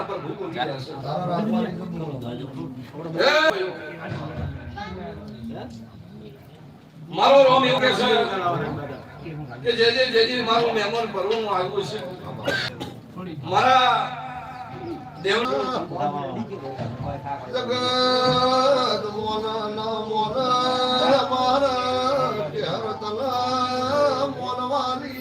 આપણા પર ભૂખ ઉઠી જશે મારો રોમ એવું કે છે કે જે જે જે જે મારું મહેમાન પરવું આવ્યું છે. મારા દેવ જગત મોના ના મોના મારા પ્યાર તલા મોનવાની.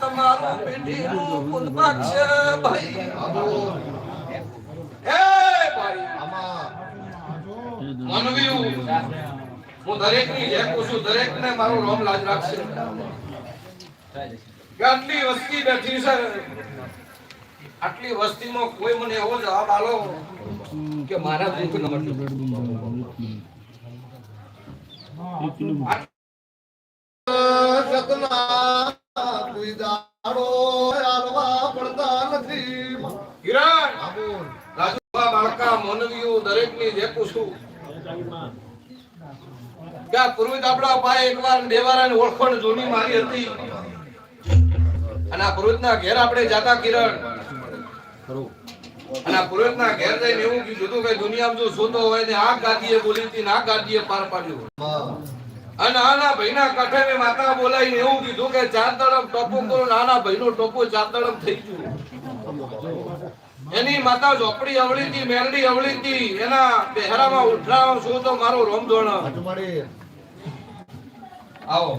તમારો પેઢીનું પુન પાકશે, ભાઈ. હે ભાઈ આમાં માનવીઓ, હું દરેકની જેમ છું, દરેકને મારું રોમ લાજ રાખશે. આટલી વસ્તી બેઠી છે. આટલી વસ્તીમાં કોઈ મને એવો જવાબ આલો કે મારા દુઃખ ન જે પૂછું કે આ પુરોહિત આપણા પાસે એકવાર બે વાર આની જૂની મારી હતી. અને આ પુરોહિતના ઘેર આપણે એવું કીધું હતું કે દુનિયામાં જો સોતો હોય ને આ ગાદીએ બોલી હતી આ ગાદીએ પાર પાડ્યું અને આના ભાઈના કાંઠે માતા બોલાવીને એવું કીધું કે ચાર તરફ ટોપો કરો નાના ભાઈ ભાઈનો ટોપો ચાર તરફ થઈ ગયું. એની માતા ઝોપડી અવળી હતી મેરડી અવળી હતી એના પહેરામાં ઉઠરાવ શું તો મારો રોમ ધોણ આવો.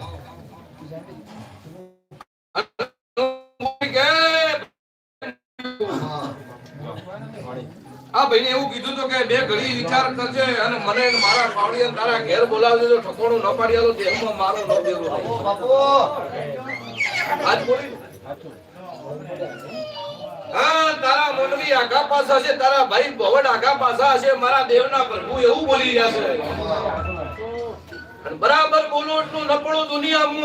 આ ભાઈને એવું કીધું તો કે બે ઘડી વિચાર કરજે અને મને મારા પાવડી તારા ઘેર બોલાવજો તો ઠકોણું ન પાડી આલો એમાં મારો ન દેવો. બાપો. આજ બોલી. હા, તારા મોનવી આઘા પાસા છે, તારા ભવડ આઘા પાસા છે, મારા દેવના પ્રભુ એવું બોલી રહ્યા છે. બરાબર બોલો એટલું નપળું દુનિયા મુ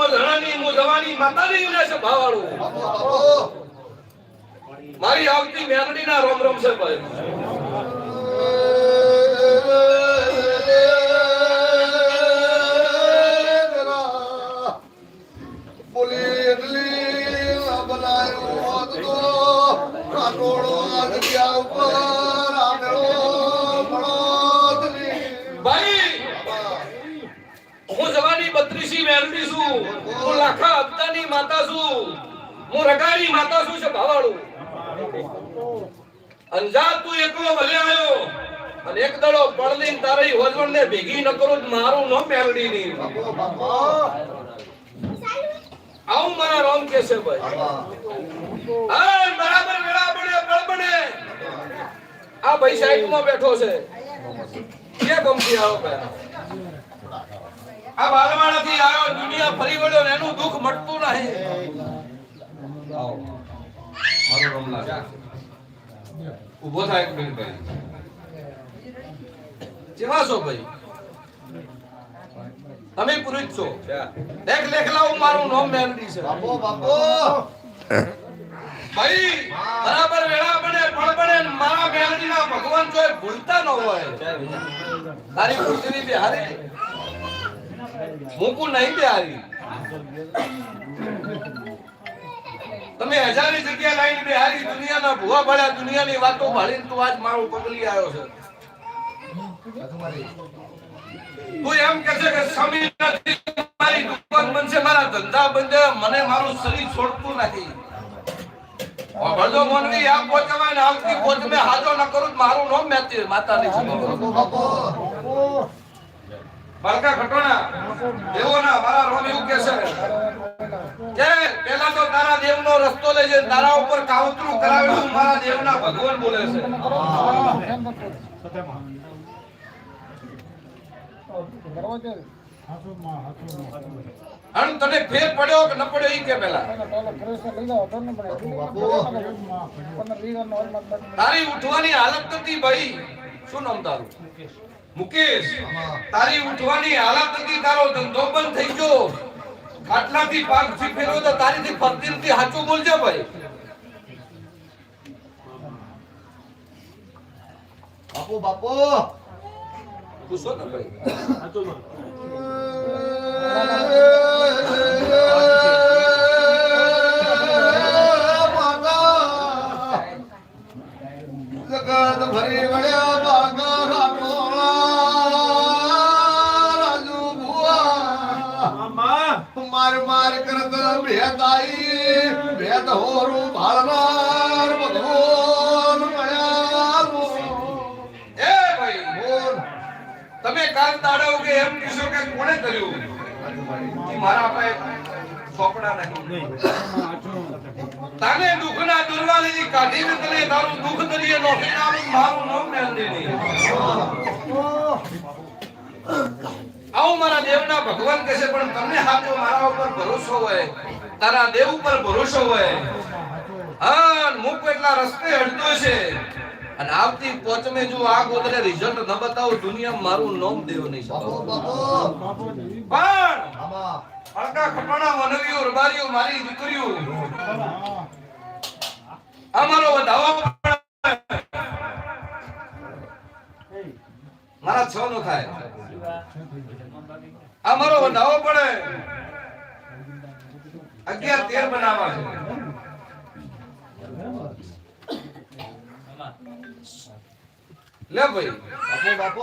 જવાની માતાની યુને છે ભાવાળું. મારી આવતી મેરડીના રોમ રોમ છે ભાઈ. બોલી એટલી બનાયો ઉપર ભાઈ હું જવાની બત્રીસી મેરડી છું. હું લાખા અબ્દાની માતા છું. હું રગાની માતા છું છે ભાવાળું. અંજાર તું એકલો ભલે આવ્યો. અને એક દડો પડલીન તારી હોજવણ ને ભેગી ન કરું મારું ન મેલડી ની. આવું મારા રોમ કે છે ભાઈ. હા. બરાબર વેળા બને બળ બને આ ભાઈ સાઈડમાં બેઠો છે. કે ગમતી આવો ભાઈ. આ બારવાડાથી આવ્યો દુનિયા ફરી વળ્યો ને એનું દુઃખ મટતું નહીં. આવો. મારો રમલા ઊભો થાય એક મિનિટ ભાઈ. કેવા છો ભાઈ? તમે પુરુષ છો. દેખ લેખલા હું મારું નામ મેલડી છે. બાપો બાપો. ભાઈ બરાબર વેળા બને ફળ બને મારા મેલડી ના ભગવાન જોય ભૂલતા ન હોય. તારી ખુશીની બિહારી. મૂકું નહીં બિહારી. તમે હજારી જગ્યા લાઈન બિહારી દુનિયાના ભૂવા ભળ્યા દુનિયાની વાતો ભાળીને તું આજ મારું પગલી આવ્યો છે. તું એમ કે છે કે સ્વામી નથી મારી દુકાન બનશે, મારા ધંધા બંધ મને મારું શરીર છોડતું નથી. ભળદો મોનવી ને ન મારું ની ના રોમ એવું કે કે પેલા તો તારા દેવનો રસ્તો લે છે તારા ઉપર કાવતરું કરાવેલું, મારા દેવના ભગવાન બોલે છે. અને તને ફેર પડ્યો કે ન પડ્યો ઈ કે પેલા? તારી ઉઠવાની હાલત નથી ભાઈ. શું નામ તારું? મુકેશ. તારી ઉઠવાની હાલત નથી તારો ધંધો બંધ થઈ ગયો. ખાટલાથી પાકથી ફેરવો તો તારીથી ફરતી નથી સાચું બોલજો ભાઈ. બાપુ બાપુ. પૂછો ને ભાઈ. જગત ભરી વળ્યા બાગા રાજુ ભુવા માર માર કરત ભેદાઈ ભેદ હોરું ભાળનાર. તમે કાલ કે એમ કહેશો કે કોણે કર્યું? મારા પાસે. આવું મારા દેવના ભગવાન કહે છે, પણ તમને સાચો મારા ઉપર ભરોસો હોય, તારા દેવ ઉપર ભરોસો હોય. હા મુખ એટલા રસ્તે હડતો છે. અને આવતી પોચમે જો આ ગોદરે રિઝલ્ટ ન બતાવો દુનિયા મારું નામ દેવ નહીં. પણ આમાં અડકા વનવીઓ રબારીઓ મારી દીકરીઓ અમારો વધાવો મારા છ નો થાય. અમારો વધાવો પડે. અગિયાર તેર બનાવવા છે. લે ભાઈ બાપુ બાપુ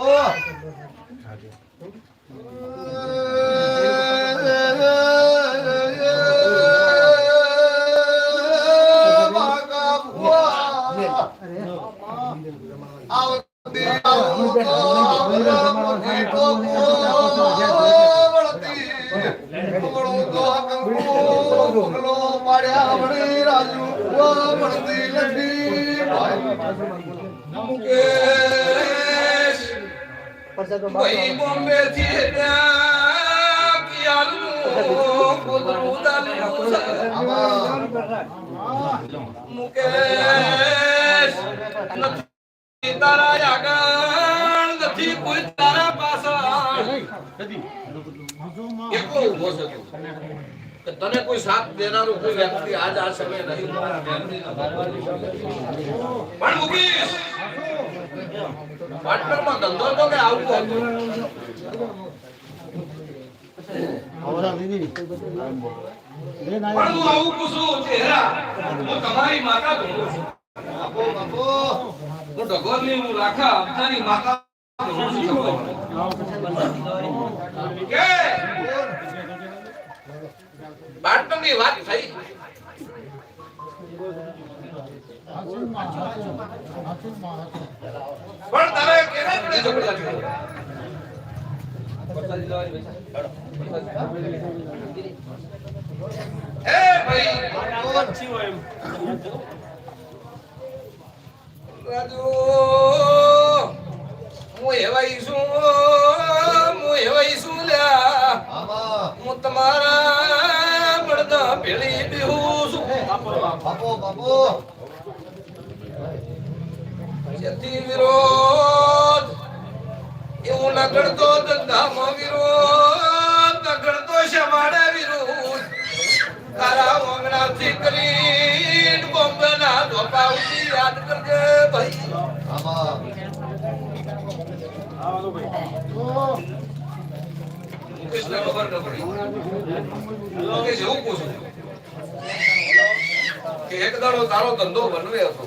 કંકુ પાડ્યા વળી રાજુ વળતી લખી મુકેશ ભાઈ બોમ્બે થી મુકેશ નથી તારા પાછળ તને કોઈ સાથ દેનારું કોઈ વ્યક્તિ આજ આ સમય નહીં પણ મુકેશ પાર્ટનરમાં ધંધો તો કે આવું હતું તમારી માતા હું રાખા માતા. કે? પાર્ટનરની વાત થઈ. પણ તારે કેને પડી ઝઘડા એ ભાઈ. રાજુ હું એવાઈ છું હું એવાઈ છું લ્યા. હું તમારા બળદા ભેળી બેહું છું. બાપુ બાપુ. જેથી વિરોધ એવું લગડતો ધંધામાં વિરોધ શમાડે વિરોધ. તારા વાંગણાથી કરીને બોમ્બેના ધોપા યાદ કરજે ભાઈ. મુકેશને ખબર ન પડી એવું પૂછું કે એક દાડો તારો ધંધો બનવે હતો.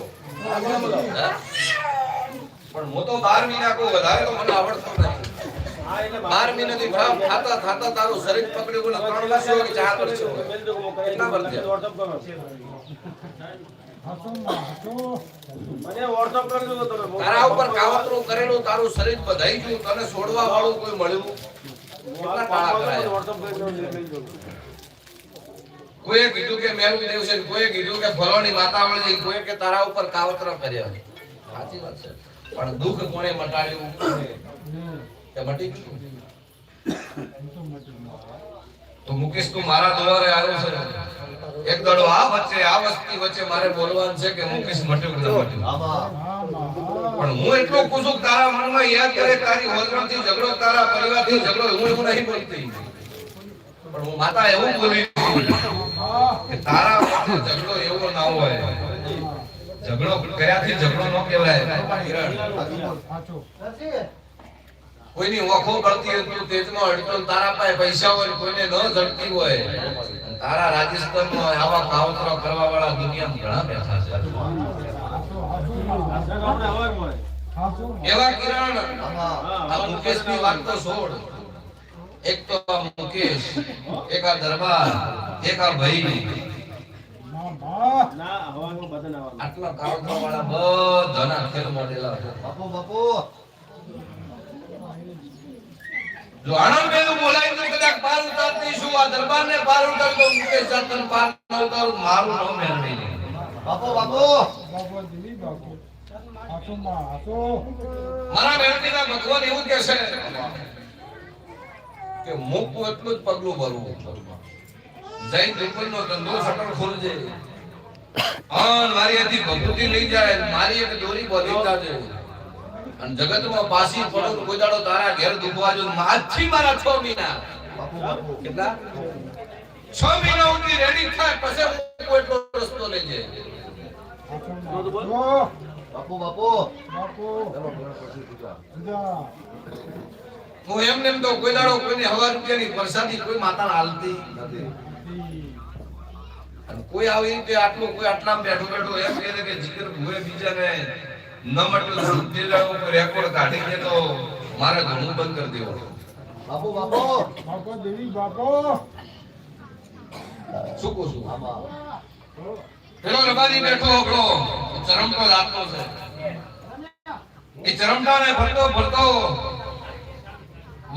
પણ હું તો બાર મહિના કોઈ વધારે તો મને આવડતો નથી. બાર મહિનાથી કામ ખાતા ખાતા તારું શરીર પકડી બોલે ત્રણ વર્ષ કે ચાર વર્ષ કેટલા વર્ષ તારા ઉપર કાવતરું કરેલું તારું શરીર બધાઈ ગયું તને છોડવા વાળું કોઈ મળ્યું? કોઈએ કીધું કે મેરું દેવ છે કોઈએ કીધું કે ફલાણી વાતાવરણ છે કોઈએ કે તારા ઉપર કાવતર કર્યો સાચી વાત છે. પણ દુઃખ કોણે મટાડ્યું? કે મટી ગયું. તો મુકેશ, તું મારા દોરે આવ્યો છે એક દડો આ વચ્ચે આ વસ્તી વચ્ચે મારે બોલવાનું છે કે મુકેશ મટ્યો કે ન મટ્યો પણ હું એટલો કુસુક તારા મનમાં યાદ કરે તારી હોલરણથી ઝઘડો તારા પરિવારથી ઝઘડો હું એવું નહીં બોલતી. પણ હું માતા એવું બોલી કે તારા ઝઘડો એવો ના હોય. ઝઘડો કયાથી ઝઘડો ન કહેવાય. કોઈની ઓખો પડતી હોય તું તેજમાં અડતો તારા પાસે પૈસા હોય કોઈને ન જડતી હોય. તારા રાજસ્થાનમાં આવા કાવતરો કરવા વાળા દુનિયામાં ઘણા બેઠા છે. એવા કિરણ આ મુકેશની વાત તો છોડ. એક તો આ મુકેશ એક આ દરબાર એક આ ભાઈ. આટલા કાવતરો વાળા બધાના ખેલ મોડેલા બાપુ બાપુ. જો આણંદ બેનું બોલાય તો કદાચ પાર ઉતારતી શું આ દરબારને પાર ઉતાર તો મુકેશ ચંદન પાર ન ઉતારું. મારું નામ મેળવી નહીં બાપુ બાપુ. મારા મેળવીના ભગવાન એવું કહે છે કે મૂકવું એટલું જ પગલું ભરવું. જૈન નો ધંધો શટર ખોલજે. અન મારી હતી ભગવતી લઈ જાય. મારી એક દોરી બોધી જાજે અને જગતમાં પાસી પડો કોઈ દાડો તારા ઘેર દુખવા જો આજથી મારા છ મહિના બાપુ બાપુ કેટલા? છ મહિના સુધી રેડી થાય, પછી હું એટલો રસ્તો લઈ જાય. બાપુ બાપુ. હું એમ નેમ તો કોઈ દાડો કોઈને હવા રૂપિયાની પરસાદી કોઈ માતા હાલતી નથી. કોઈ આવી રીતે આટલું કોઈ આટલા બેઠો બેઠો એમ કહે કે જીગર ભૂએ બીજાને ન મટલ શુદ્ધિ ઉપર રેકોર્ડ કાઢી દે તો મારે ઘણું બંધ કરી દેવું. બાપુ બાપુ. શું કહું છું? પેલો રબારી બેઠો આપણો ચરમટો લાગતો છે. એ ચરમટાને ફરતો ફરતો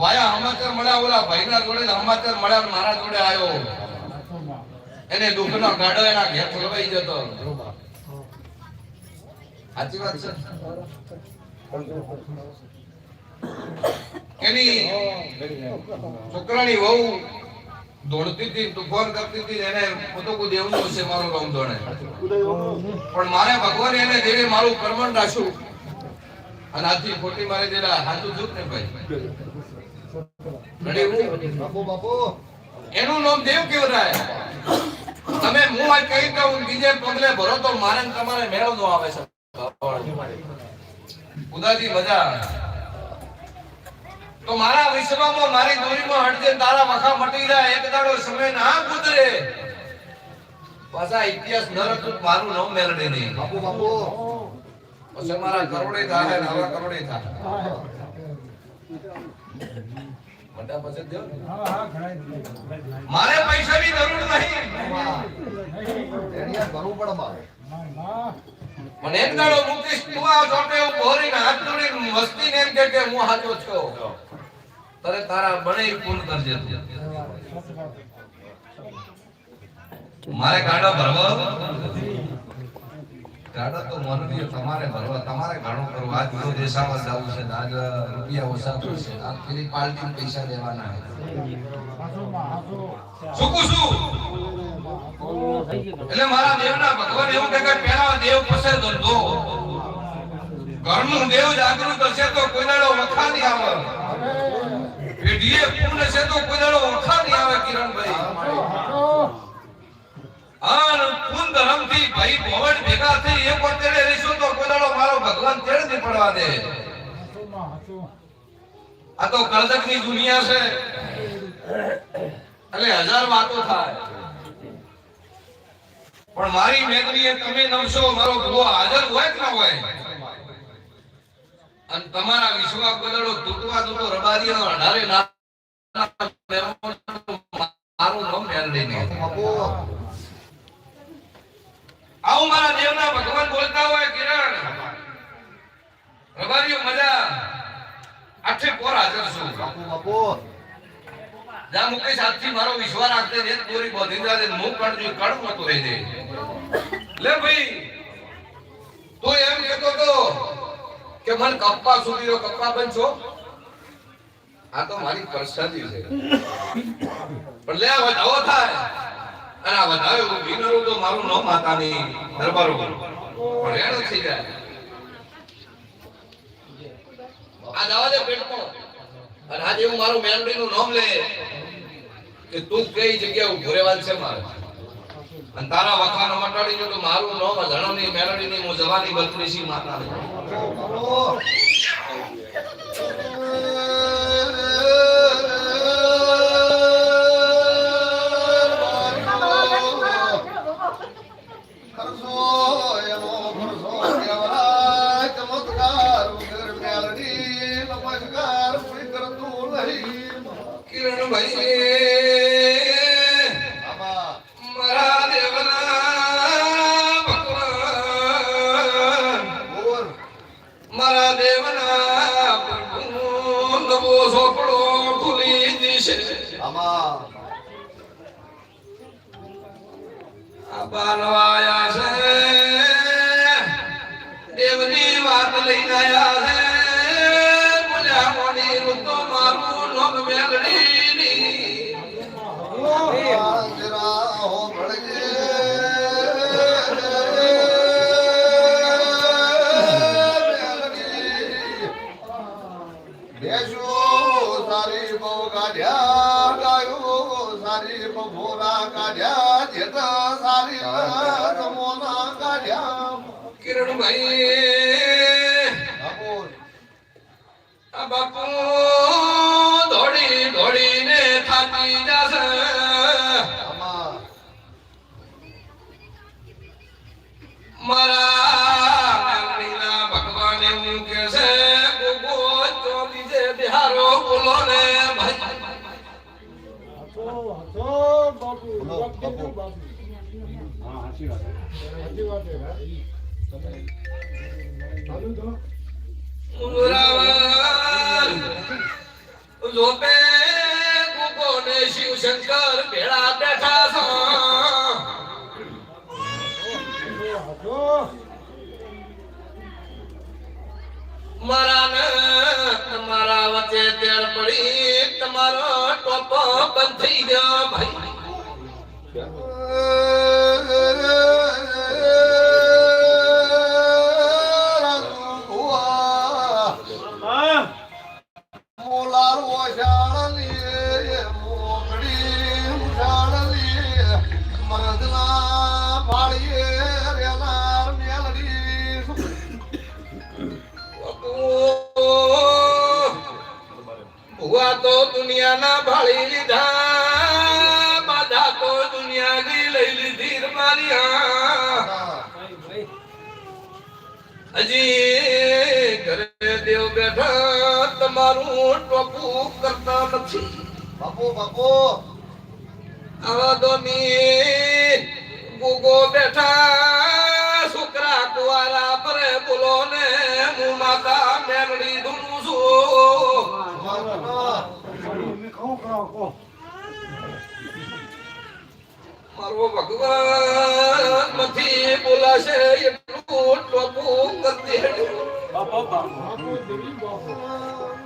વાયા સમાચાર મળ્યા ઓલા ભાઈના જોડે ને સમાચાર મળ્યા મારા જોડે આવ્યો એને દુઃખનો ગાડો એના ઘેર ફરવાઈ જતો. સાચી વાત છે. એની છોકરાની વહુ દોડતી હતી, તુફાન કરતી હતી, એને પોતો કોઈ દેવનું છે મારું રામ દોડે પણ મારે ભગવાન એને દેવે મારું કર્મણ રાખ્યું, અને આથી ખોટી મારે દેલા હાચું ચૂપ ને ભાઈ? એનું નામ દેવ કેવરાય તમે હું કહી દઉં, બીજે પગલે ભરો તો મારે તમારે મેળો નો આવે છે ઉદાજી મજા તો મારા વિશ્વમાં મારી દોરીમાં હટજે તારા વખા મટી જાય એક દાડો સમય ના ગુજરે. પાછા ઇતિહાસ ન રચું મારું નામ મેળડે નહીં. બાપુ બાપુ. પછી મારા કરોડે થાય નવા કરોડે થાય મોટા પછી દ્યો મારે પૈસાની જરૂર નહીં. કરવું પડે મારે. પણ એમ દાડો મુકેશ તું આ ચોટે હું ભોરીને હાથ જોડીને મસ્તીને એમ કે કે હું હાચો છો. તારે તારા બને પૂર્ણ કરજે મારે ગાડો ભરવો? ગાડો તો મનવીય તમારે ભરવા. તમારે ઘણું કરવો. આજ બધું દેશામાં જવું છે આજ રૂપિયા ઓછા થશે આજ પેલી પાર્ટીને પૈસા દેવાના છે. કહું છું? એટલે મારા દેવના ભગવાન એવું કે પેલા દેવ પાસે ધંધો ઘરનું દેવ જાગૃત હશે તો કોઈ દાડો વખા નહીં આવે. પેઢીએ પૂર્ણ છે તો કોઈ દાડો વખા નહીં આવે કિરણભાઈ. ભાઈ ભવડ ભેગા થઈ એક તો કોઈ દાડો મારો ભગવાન તેડ નહીં પડવા દે. આ તો કળદકની દુનિયા છે. એટલે હજાર વાતો થાય. પણ મારી મેદનીએ તમે નમશો, મારો ભૂવો હાજર હોય કે ના હોય? અને તમારા વિશ્વા બદલો, તૂટવા તૂટો, રબારીનો અઢારે મારું નામ ધ્યાન લઈને આવું મારા દેવના ભગવાન બોલતા હોય કિરણ. રબારીઓ મજા. આઠે પોર હાજર છું. બાપુ બાપુ જા મુકેશ, આજથી મારો વિશ્વાસ રાખજે, ને ને મારી એનો થઈ જાય. અને આજે હું મારું મેલડીનું નામ લે કે તું કઈ જગ્યાએ ઊભો રહેવાનું છે મારે? અને તારા વખાનો મટાડી જો તો મારું નામ ધણની મેલડીની હું જવાની બત્રીસી માતા બાનવાયા છે. દેવની વાત લઈને આયા બાપુ આ બાપુ દોડી દોડીને થાકી જશે. આમાં મારા ભગવાન એવું કે છે બિહારો બોલો ને ભાઈ. ઉમરાવર જોપે ગોગો ને શિવશંકર ભેળા બેઠા છો. મારા તમારા વચ્ચે તેડ પડી, તમારો ટોપ બંધ થઈ ગયો ભાઈ. ભુવા તો દુનિયાના ભાળી લીધા બાધા તો દુનિયા ગઈ લઈ લીધી મારી હજી તમારું ટોપું કરતા નથી. બાપુ બાપુ. આવા દોની ગુગો બેઠા છોકરા કુવારા પરે બોલો ને હું માતા મેરડી ધૂનું છું. મારો ભગવાન નથી બોલાશે એટલું ટોપું કરતી બાપા કિરણ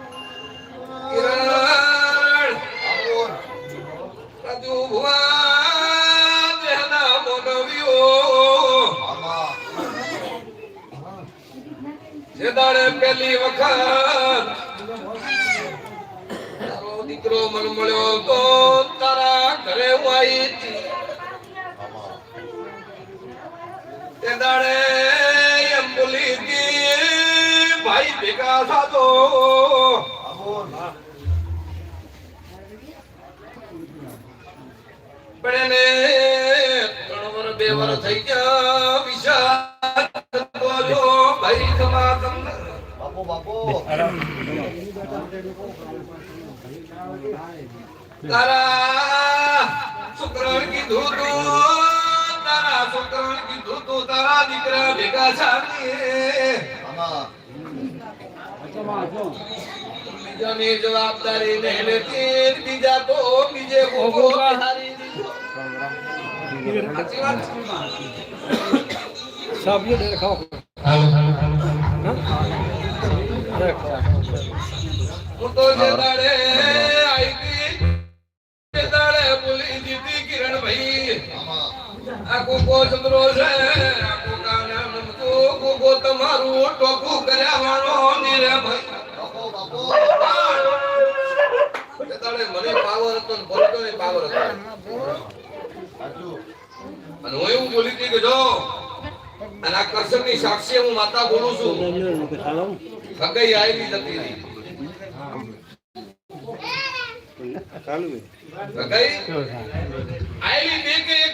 તારા શુક્રણ કીધું તું તારા શુક્રણ કીધું તું તારા દીકરા ભેગા ચાલીએ આમાં બીજાની જવાબદારી નહીં લેતી બીજા તો બીજે ભોગો બિહારી દીધો. સાચી વાત છે? સાબિયો કોકો ચંદ્રો છે. નમતો કોકો તમારું ટોકુ કર્યા વાળો નીરે ભાઈ. બાપો બાપો તે દાડે મને પાવર હતો ને બોલતો ને પાવર હતો. અને હું એવું બોલી હતી કે જો અને આ કરશનની સાક્ષી હું માતા બોલું છું. જતી બે કે એક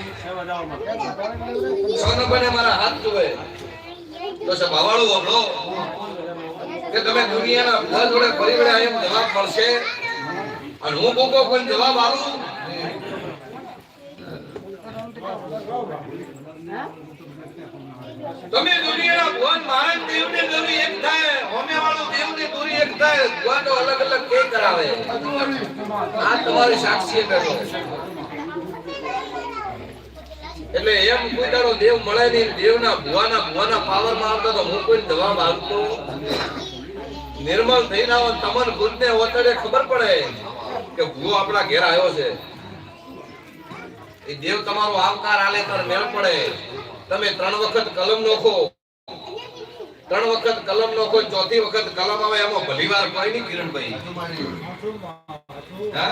તમે દુનિયાના જોડે ફરી અને હું કોકો પણ જવાબ તમે દુનિયાના ભગવાન મારા દેવને દોરી એક થાય હોમે વાળો દેવને દોરી એક થાય ભગવાન અલગ અલગ કે કરાવે. આ તમારી સાક્ષી બેઠો. એટલે એમ કોઈ તારો દેવ મળે નહીં, દેવના ભુવાના ભુવાના પાવરમાં આવતા તો હું કોઈ દવા આપતો નિર્મલ થઈને આવો, તમને ને વતડે ખબર પડે કે ભૂ આપણા ઘેર આવ્યો છે. એ દેવ તમારો આવકાર આલે તાર મેળ પડે. તમે ત્રણ વખત કલમ નોખો. ત્રણ વખત કલમ નોખો, ચોથી વખત કલમ આવે, એમાં ભલી વાર કોઈ નહીં કિરણભાઈ. હા?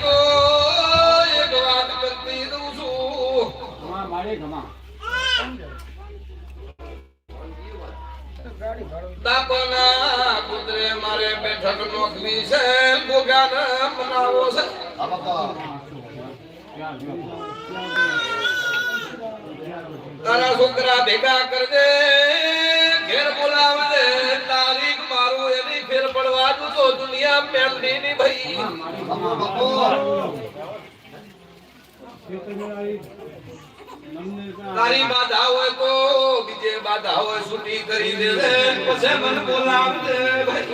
તારા છોકરા ભેગા કરજે, ઘેર બોલાવજે, તારીખ મારું એની ફેર પડવા દઉં તો દુનિયા મેલડી ની ભાઈ. તારી બાધા હોય તો બીજે બાધા હોય છૂટી કરી દેવે પછી મને બોલાવજે ભાઈ.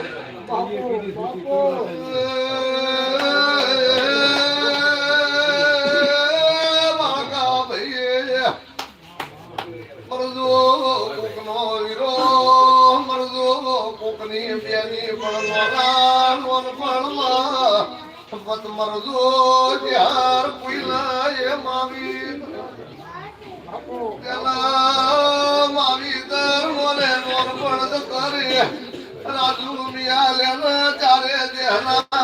કોકની બેની પડવા નોન પડવા મત મરજો ત્યાર પુઈલા એ માવી. પેલા માવી દર મોને નોન પડ કરે રાજુ મિયાલે ન ચારે દેહના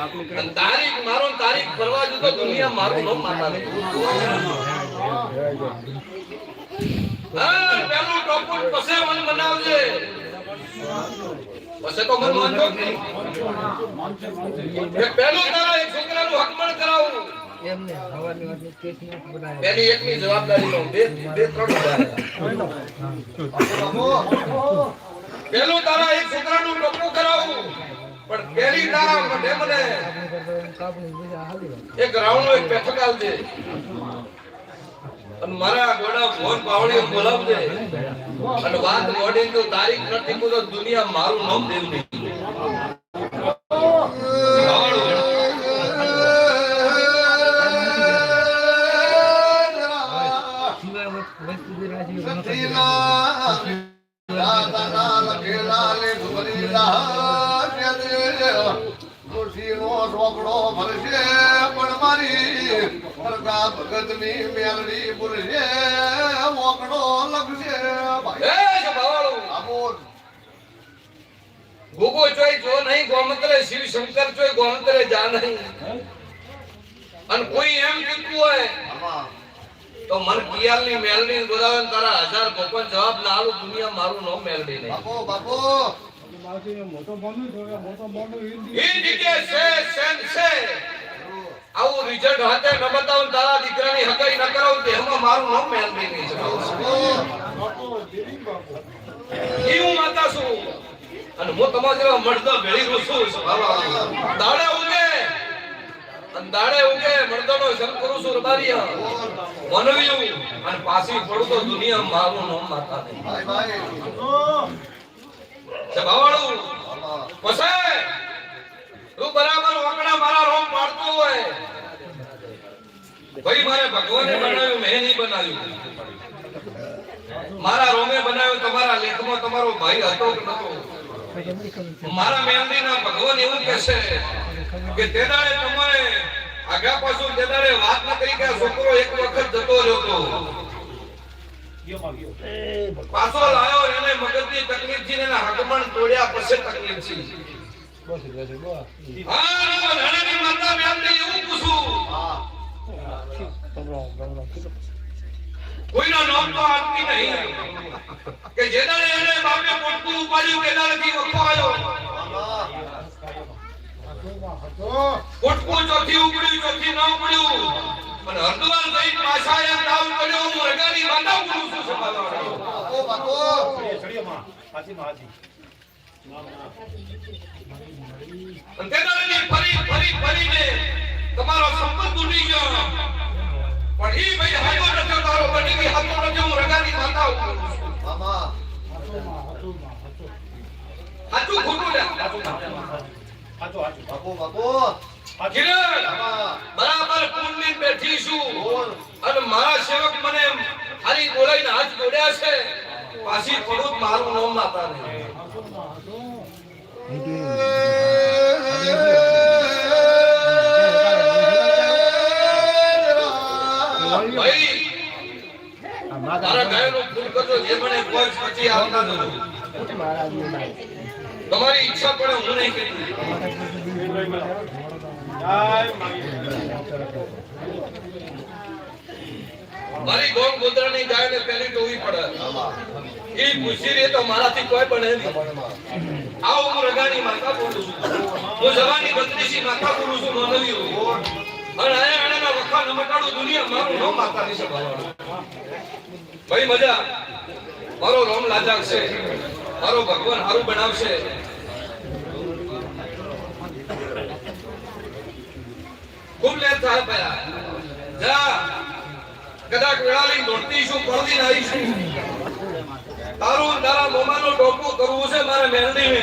તારીખ, મારો તારીખ ફરવા જતો દુનિયા મારું પેલું તારા એક છોકરાનું હકમણ કરાવું. જવાબદારી કરાવું. પણ પેલી તારા મને મને એક રાઉન્ડ એક બેઠક આવજે. અને મારા ગોડા ફોન પાવડી બોલાવજે. અને વાત મોડી તો તારીખ નથી તો દુનિયા મારું નામ દેવ નહીં. સતીના દાદા લખેલા લે ઢોલી રાહ ઢોકળો ભરશે પણ મારી સરગા ભગતની મેલડી ભૂલશે મોકડો આમોદ ગોગો ચોય જો નહીં ગોમંતરે શિવ શંકર ચોય ગોમંતરે જા નહીં. અને કોઈ એમ કીધું હોય તો મન કિયાલની મેલડી બોલાવે તારા હજાર ગોપન જવાબ ના આલું દુનિયા મારું નો મેલડી નહીં. બાપો બાપુ. આવું રિઝલ્ટ હાથે ન બતાવું તારા દીકરાની હકાઈ ન કરાવું મારું નામ નહીં હું માતા છું. અને હું તમારા જેવા મર્દો ભેળી રૂસું છું. દાડે ઉગે દાડે ઉગે સંગ કરું છું રબારિયા. મનવ્યું. અને પાછી પડું તો દુનિયા મારું નામ માતા નહીં. ભાઈ ભાઈ છે બાવાળું આમાં પછી તું બરાબર વાકડા મારા રોમ પાડતો હોય. ભાઈ, મારે ભગવાને બનાવ્યું, મેં નહીં બનાવ્યું. મારા રોમે બનાવ્યું, તમારા લેખમાં તમારો ભાઈ હતો કે નતો? મારા ના ભગવાન એવું કહેશે કે તે તમારે આગા પાછું તે વાત ન કરી કે છોકરો એક વખત જતો રહ્યો તો. પાછો લાયો એને મગજની તકલીફ ને એના તોડ્યા પછી તકલીફ બસ હા કોઈનો નામ તો આપતી નહીં. કે જેના એને બાપે પોટકું ઉપાડ્યું કે દાડેથી વખો ફરી ફરી ફરીને તમારો સંપત તૂટી અને મારા સેવક મને હારી બોલાઈને હાથ જોડ્યા છે. પાછી થોડું મારું નામ માતા તમારી ઈચ્છા પડે હું નહીં કરી મારી ગોમ ગોદરાની ગાયને પેલી ટોવી પડે. એ ભૂસી રે તો મારાથી કોઈ બને નહીં. આવો હું રગાની માતા બોલું છું. હું જવાની બત્રીસી માતા બોલું છું માનવ્યું અને આયા આણાના વખા ન દુનિયા મારું નો માતા ની સંભાળવાનું ભાઈ, મજા. મારો રોમ લાજાક છે. મારો ભગવાન હારું બનાવશે. ખૂબ લેટ થાય પયા જા. કદાચ વેળાલી દોડતી શું પડતી છું. તારું તારા મોમાનો ટોપો કરવું છે મારે મેલડીને